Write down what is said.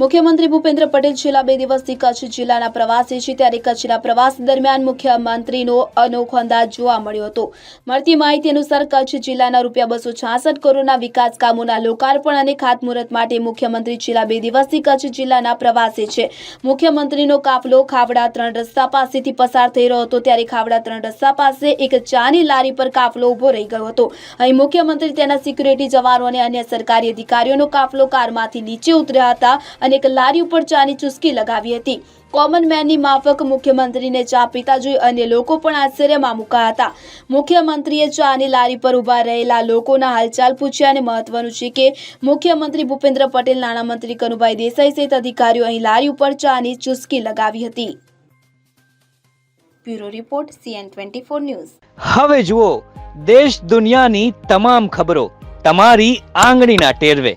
મુખ્યમંત્રી ભૂપેન્દ્ર પટેલ છેલ્લા બે દિવસથી કચ્છ જિલ્લાના પ્રવાસે છે. ત્યારે કચ્છના પ્રવાસ દરમિયાન મુખ્યમંત્રીનો અનોખો અંદાજ જોવા મળ્યો હતો. મળતી માહિતી અનુસાર કચ્છ જિલ્લાના રૂપિયા બસો છાસઠ કરોડના વિકાસ કામોના લોકાર્પણ અને ખાતમુહૂર્ત માટે મુખ્યમંત્રી છેલ્લા બે દિવસથી કચ્છ જિલ્લાના પ્રવાસે છે. મુખ્યમંત્રીનો કાફલો ખાવડા ત્રણ રસ્તા પાસેથી પસાર થઈ રહ્યો હતો. ત્યારે ખાવડા ત્રણ રસ્તા પાસે એક ચાની લારી પર કાફલો ઊભો રહી ગયો હતો. અહીં મુખ્યમંત્રી તેના સિક્યુરિટી જવાનો અને અન્ય સરકારી અધિકારીઓનો કાફલો કારમાંથી નીચે ઉતર્યા હતા. અને એક લારી ઉપર ચાની ચુસ્કી લગાવી હતી. કોમન મેનની માફક મુખ્યમંત્રીને ચા પીતા જોઈ અન્ય લોકો પણ આશ્ચર્યમાં મુકાયા હતા. મુખ્યમંત્રીએ ચાની લારી પર ઊભા રહેલા લોકોના હાલચાલ પૂછ્યા અને મહત્વનું છે કે મુખ્યમંત્રી ભૂપેન્દ્ર પટેલ, નાણામંત્રી કનુભાઈ દેસાઈ સહિત અધિકારીઓ અહીં લારી ઉપર ચાની ચુસ્કી લગાવી હતી. Bureau report, CN twenty four news. હવે જુઓ, દેશ દુનિયાની તમામ ખબરો તમારી આંગળીના ટેરવે.